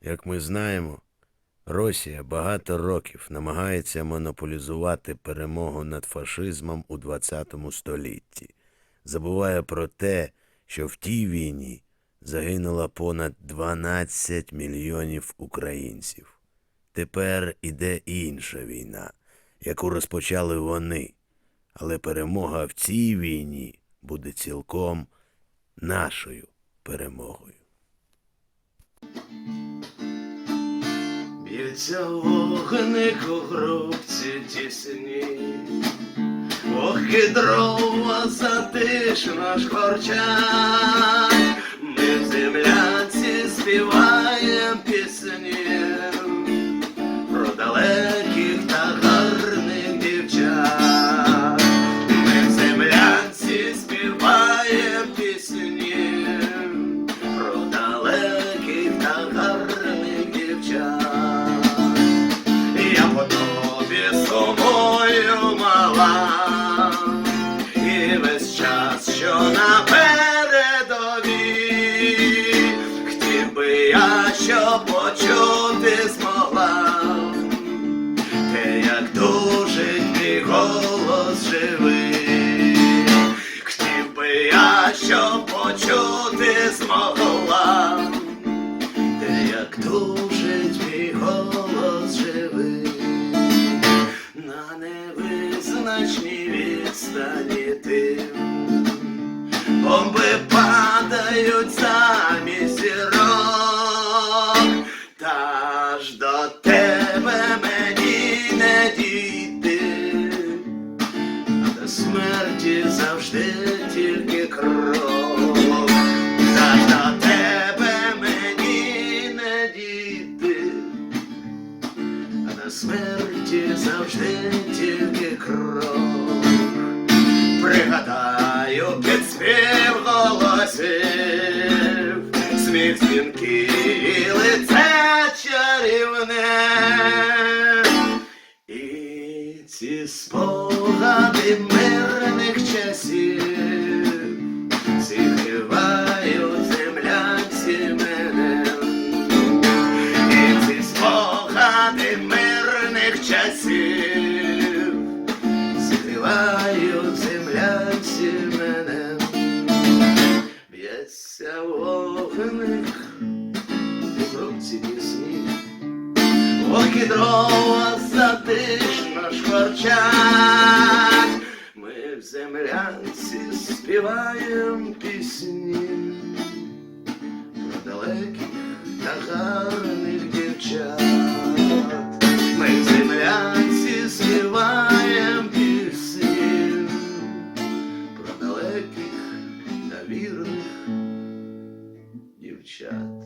Як ми знаємо, Росія багато років намагається монополізувати перемогу над фашизмом у ХХ столітті, забуває про те, що в тій війні загинуло понад 12 мільйонів українців. Тепер іде інша війна, яку розпочали вони, але перемога в цій війні буде цілком нашою перемогою. Б'ється вогник у грубці тісні, Ох, дрова затишна шкварчать, час, що на передовій, хотів би я, щоб почути змогла, те, як дужить мій голос живий, хотів би я, щоб почути змогла. Те, як дужить мій голос живий, на невизначній відстані ти, бомби падають замість зірок, та ж до тебе мені не дійти, а до смерті завжди тільки крок. Та до тебе мені не дійти, а до смерті завжди дзвінкий і лице чарівне. І ці спогади мирних часів зігрівають землянці мене. І ці спогади мирних часів Ох і дрова затишно шкварчать, ми в землянці співаєм пісні про далеких та гарних дівчат. Ми в землянці співаєм пісні про далеких та вірних дівчат.